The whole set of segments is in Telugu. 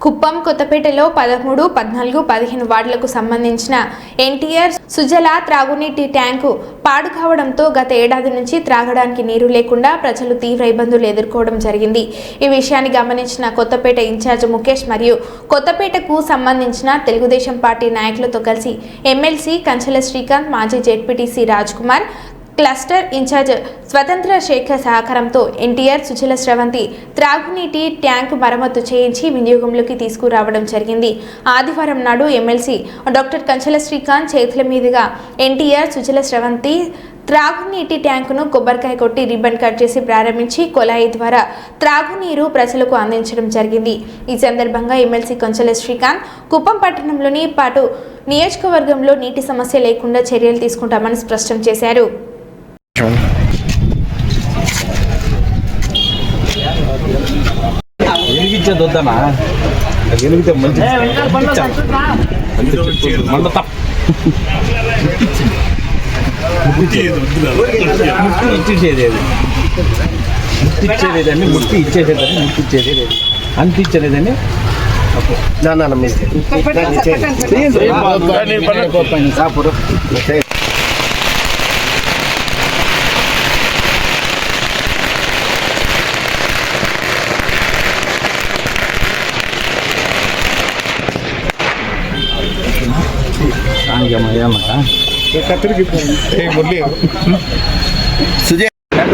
కుప్పం కొత్తపేటలో పదమూడు పద్నాలుగు పదిహేను వార్డులకు సంబంధించిన ఎన్టీఆర్ సుజల త్రాగునీటి ట్యాంకు పాడు కావడంతో గత ఏడాది నుంచి త్రాగడానికి నీరు లేకుండా ప్రజలు తీవ్ర ఇబ్బందులు ఎదుర్కోవడం జరిగింది. ఈ విషయాన్ని గమనించిన కొత్తపేట ఇన్ఛార్జ్ ముఖేష్ మరియు కొత్తపేటకు సంబంధించిన తెలుగుదేశం పార్టీ నాయకులతో కలిసి ఎమ్మెల్సీ కంచెల శ్రీకాంత్ మాజీ ZPTC Raj Kumar cluster incharge Swatantra Shekhar సహకారంతో ఎన్టీఆర్ సుజల స్రవంతి త్రాగునీటి ట్యాంకు మరమ్మతు చేయించి వినియోగంలోకి తీసుకురావడం జరిగింది. ఆదివారం నాడు ఎమ్మెల్సీ డాక్టర్ కంచెల శ్రీకాంత్ చేతుల మీదుగా ఎన్టీఆర్ సుజల స్రవంతి త్రాగునీటి ట్యాంకును కొబ్బరికాయ కొట్టి రిబ్బన్ కట్ చేసి ప్రారంభించి కొలాయి ద్వారా త్రాగునీరు ప్రజలకు అందించడం జరిగింది. ఈ సందర్భంగా ఎమ్మెల్సీ కొంచెల శ్రీకాంత్ కుప్పం పట్టణంలోని పాటు నియోజకవర్గంలో నీటి సమస్య లేకుండా చర్యలు తీసుకుంటామని స్పష్టం చేశారు. వెలిగించేది వద్దనా వెలిగితే మంచి మంట తప్ప ఇచ్చేసేది. అది ముట్టిచ్చేదేదని ముట్టి ఇచ్చేసేదని ముట్టిచ్చేది అంటించేదేదని ఏమన్నా ఎక్కడ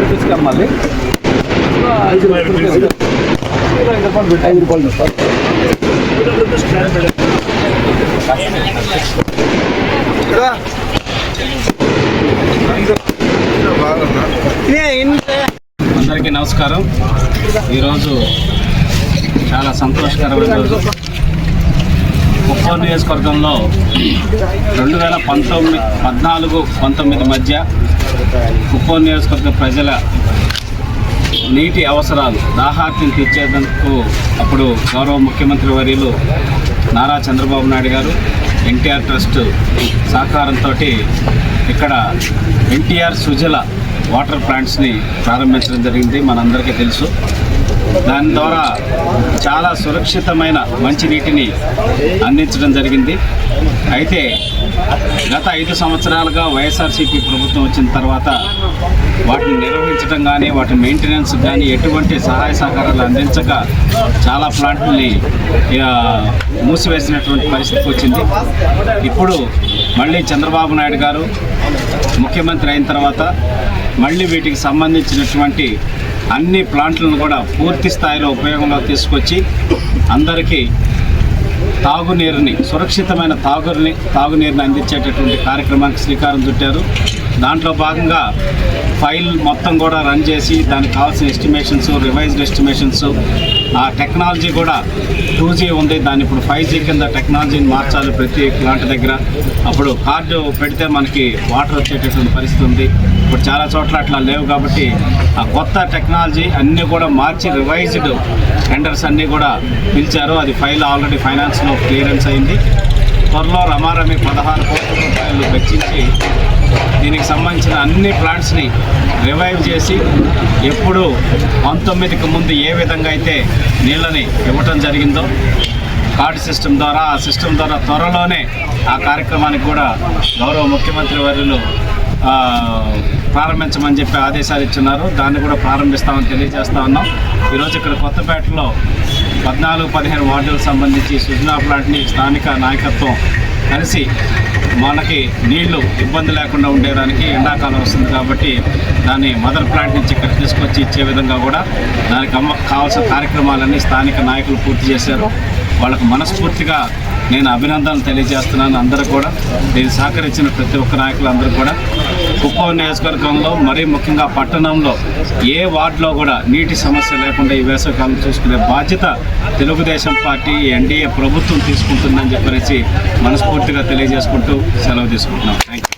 తీసుకెళ్ళాలి ఐదు రూపాయలు ఐదు. అందరికీ నమస్కారం. ఈరోజు చాలా సంతోషకరమైన రోజు. కుప్పం నియోజకవర్గంలో రెండు వేల పంతొమ్మిది పద్నాలుగు పంతొమ్మిది మధ్య కుప్పం నియోజకవర్గ ప్రజల నీటి అవసరాలు దాహార్తిని తీర్చేందుకు అప్పుడు గౌరవ ముఖ్యమంత్రి వర్యులు నారా చంద్రబాబు నాయుడు గారు ఎన్టీఆర్ ట్రస్ట్ సహకారంతో ఇక్కడ ఎన్టీఆర్ సుజల వాటర్ ప్లాంట్స్ని ప్రారంభించడం జరిగింది. మనందరికీ తెలుసు. దాని ద్వారా చాలా సురక్షితమైన మంచినీటిని అందించడం జరిగింది. అయితే గత ఐదు సంవత్సరాలుగా వైఎస్ఆర్సీపీ ప్రభుత్వం వచ్చిన తర్వాత వాటిని నిర్వహించడం కానీ వాటి మెయింటెనెన్స్ కానీ ఎటువంటి సహాయ సహకారాలు అందించక చాలా ప్లాంట్ని మూసివేసినటువంటి పరిస్థితి వచ్చింది. ఇప్పుడు మళ్ళీ చంద్రబాబు నాయుడు గారు ముఖ్యమంత్రి అయిన తర్వాత మళ్ళీ వీటికి సంబంధించినటువంటి అన్ని ప్లాంట్లను కూడా పూర్తి స్థాయిలో ఉపయోగంలో తీసుకొచ్చి అందరికీ తాగునీరుని సురక్షితమైన తాగుని తాగునీరుని అందించేటటువంటి కార్యక్రమానికి శ్రీకారం చుట్టారు. దాంట్లో భాగంగా ఫైల్ మొత్తం కూడా రన్ చేసి దానికి కావాల్సిన ఎస్టిమేషన్స్ రివైజ్డ్ ఎస్టిమేషన్స్ ఆ టెక్నాలజీ కూడా టూ జీ ఉంది. దాన్ని ఇప్పుడు ఫైవ్ జీ కింద టెక్నాలజీని మార్చాలి ప్రతి ప్లాంట్ దగ్గర. అప్పుడు కార్డు పెడితే మనకి వాటర్ వచ్చేటటువంటి పరిస్థితి ఉంది. ఇప్పుడు చాలా చోట్ల అట్లా లేవు కాబట్టి ఆ కొత్త టెక్నాలజీ అన్నీ కూడా మార్చి రివైజ్డ్ టెండర్స్ అన్నీ కూడా పిలిచారు. అది ఫైల్ ఆల్రెడీ ఫైనాన్స్లో క్లియరెన్స్ అయింది. త్వరలో రమారమి పదహారు కోట్ల రూపాయలు వెచ్చించి దీనికి సంబంధించిన అన్ని ప్లాంట్స్ని రివైవ్ చేసి ఎప్పుడు పంతొమ్మిదికి ముందు ఏ విధంగా అయితే నీళ్ళని ఇవ్వటం జరిగిందో కార్డు సిస్టమ్ ద్వారా ఆ సిస్టమ్ ద్వారా త్వరలోనే ఆ కార్యక్రమానికి కూడా గౌరవ ముఖ్యమంత్రి వర్యులు ప్రారంభించమని చెప్పి ఆదేశాలు ఇచ్చున్నారు దాన్ని కూడా ప్రారంభిస్తామని తెలియజేస్తా ఉన్నాం. ఈరోజు ఇక్కడ కొత్తపేటలో పద్నాలుగు పదిహేను వార్డులకు సంబంధించి సుజనా ప్లాంట్ని స్థానిక నాయకత్వం కలిసి మనకి నీళ్ళు ఇబ్బంది లేకుండా ఉండేదానికి ఎండాకాలం వస్తుంది కాబట్టి దాన్ని మదర్ ప్లాంట్ నుంచి ఇక్కడ తీసుకొచ్చి ఇచ్చే విధంగా కూడా దానికి అమ్మ కావాల్సిన కార్యక్రమాలన్నీ స్థానిక నాయకులు పూర్తి చేశారు. వాళ్ళకు మనస్ఫూర్తిగా నేను అభినందనలు తెలియజేస్తున్నాను అందరూ కూడా. నేను సహకరించిన ప్రతి ఒక్క నాయకులందరూ కూడా. కుప్పం నియోజకవర్గంలో మరీ ముఖ్యంగా పట్టణంలో ఏ వార్డులో కూడా నీటి సమస్య లేకుండా ఈ వేసవికాలం చూసుకునే బాధ్యత తెలుగుదేశం పార్టీ ఎన్డీఏ ప్రభుత్వం తీసుకుంటుందని చెప్పనేసి మనస్ఫూర్తిగా తెలియజేసుకుంటూ సెలవు తీసుకుంటున్నాం. Thank you